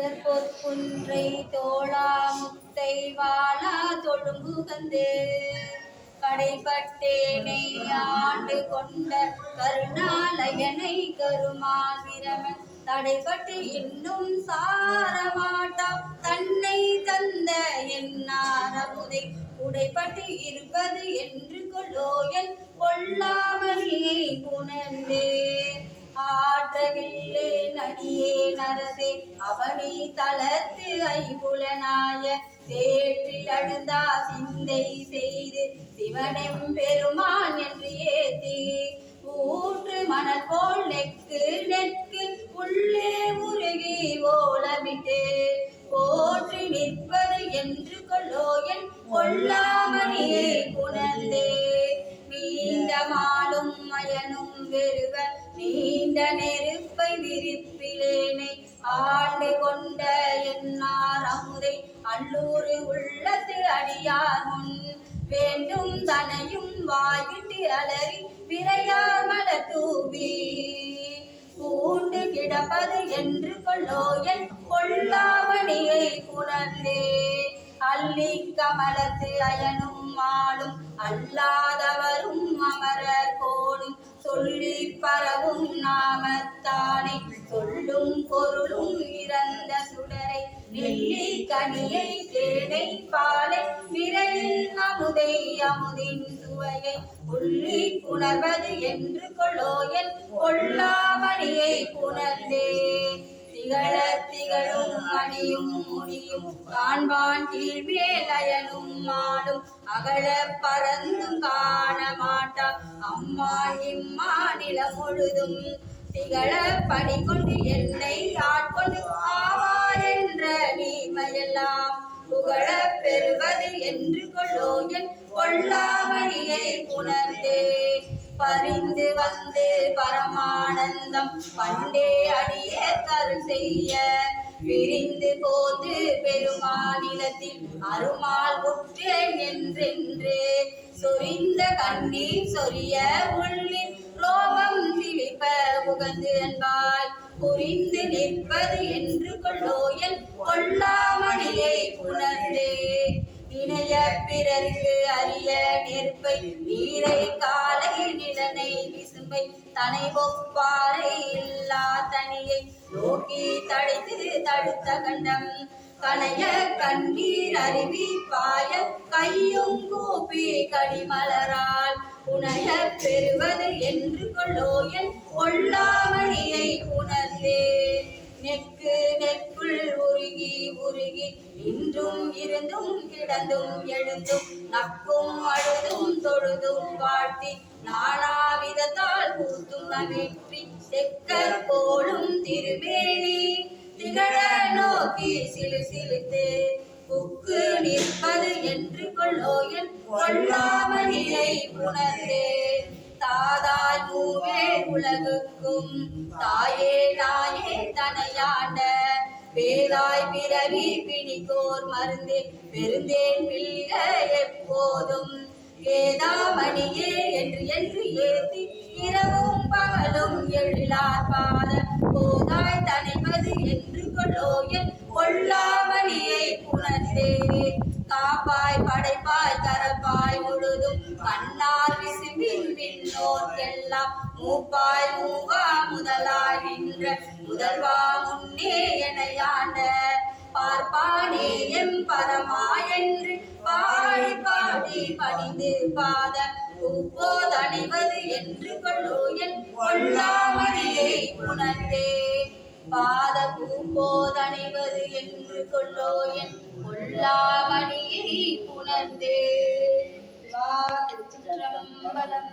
திருச்சிபத்து சுடற்பொற்குன்றை தோழா முத்தை வாழா தொழும்புகந்து கடைப்பட்டேனை ஆண்டு கொண்ட கருணாலயனை கருமால் தடைப்பட்டு இன்னும் சாரமாட்டாம். தன்னை தந்த என்னாரமுதை உடைப்பட்டு இருப்பது என்று கொள்ளோயல் கொள்ளாமணியை புணர்ந்தே ஆற்றவில்லே நடியே நரசே அவனை தளர்த்து ஐபுலனாய. சேற்றில் அழுந்தா சிந்தை செய்து சிவனும் பெருமான் என்று ஏத்தி. ஊற்று மணல் போல் நெக்கு நெக்கு உள்ளே உருகி ஓலமிட்டு. போற்றி நிற்பது என்று கொள்ளோ என் கொள்ளாமணியை புணர்ந்தே. நீண்ட மாலும் மயனும் வெறுவ நீண்ட நெருப்பை விரிப்பிலேனை ஆண்டு கொண்ட என்னார் அமுதை அல்லூறு உள்ளத்து அடியார் முன். வேண்டும் தனையும் வாய்விட்டு அலறி விரையார் மல தூவி. பூண்டு கிடப்பது என்று கொள்ளோயன் கொல்லாமணியை புணர்ந்தே. அள்ளி கமலத்து அயனும் மாலும் அல்லாதவரும் அமரர் போ சொல்லி பரவும் நாமத்தானே. சொல்லும் பொருளும் இறந்த சுடரை நெல்லி கனியை தேனை பாலை விரையில் அமுதை அமுதின் சுவையை உள்ளி புணர்வது என்று கொள்ளோயன் கொள்ளாமணியை புணர்ந்தே. திகழ திகழும் அணியும் முனியும் காண்பான் கீழ்மேல் அயலும் மாடும் அகல பறந்தும் காண மாட்டா அம்மா இம்மா நிலம் முழுதும் திகழ பணி கொண்டு என்னை ஆட்கொண்டு ஆவார் என்ற நீமையெல்லாம் புகழ பெறுவது என்று கொள்ளோ என் கொல்லாமணியை உணர்ந்தே. பறிந்து வந்து பரமானந்தம் பண்டே அடியே கரு செய்ய விரிந்து போது பெருமாநிலத்தில் அருமால் உற்றேன் என்றென்று. சொரிந்த கண்ணீர் சொரிய உள்ளின் ரோமம் திளிப்ப உகந்து என்பாய். புரிந்து நிற்பது என்று கொள்ளோயல் கொள்ளாமணியை உணர்ந்து. இணைய பிறர்க்கு அரிய நெருப்பை நீரை காலை நிலனை விசும்பை தனை ஒப்பாறை இல்லா தனியை நோக்கி தடைத்து தடுத்த கண்டம். கனைய கண்ணீர் அருவி பாய கையும் கூப்பி கடிமலரால் உணைய பெறுவது என்று கொள்ளோயன் கொள்ளாமணியை உணர்ந்தே. இன்றும் இருந்தும் கிடந்தும் எழுந்தும் நக்கும் அழுதும் தொழுதும் வாழ்த்தி நானாவிதத்தால் கூத்தும் வெற்றி செக்கர் போலும் திருமேனி. திகழ நோக்கி சிலு சிலுத்து புக்கு நிற்பது என்று கொள்ளோயன் கொல்லாமணியை உணர்ந்தே. தாதாய் மூவே உலகுக்கும் தாயே தாயே தனையாண்ட பேதாய் பிறவி பிணிக்கோர் மருந்தே பெருந்தேன் பில்க எப்போதும். ஏதாமணியே என்று என்று ஏத்தி இரவும் பகலும் எழிலார் பாத. போதாய் தனைவது என்று கொள்ளோயன் கொள்ளாமணியை புணர்ந்தே காப்பாய் படைப்பாய் தரப்பாய் முழுதும் கண்ணார் விசும்பின் விண்ணோர்க்கெல்லாம் மூப்பாய் மூவா முதலாய் நின்ற முதல்வா முன்னே பார்ப்பானே எம் பரமா என்று பாடி பாடி பணிந்து பாத உப்போதணிவது என்று கொள்ளோயன் கொல்லாமணியை உணர்ந்தே. பாத பூப்போதணிவது என்று கொள்ளோ என் கொள்ளாமணியை உணர்ந்தே. வா திருச்சிற்றம்பலம்.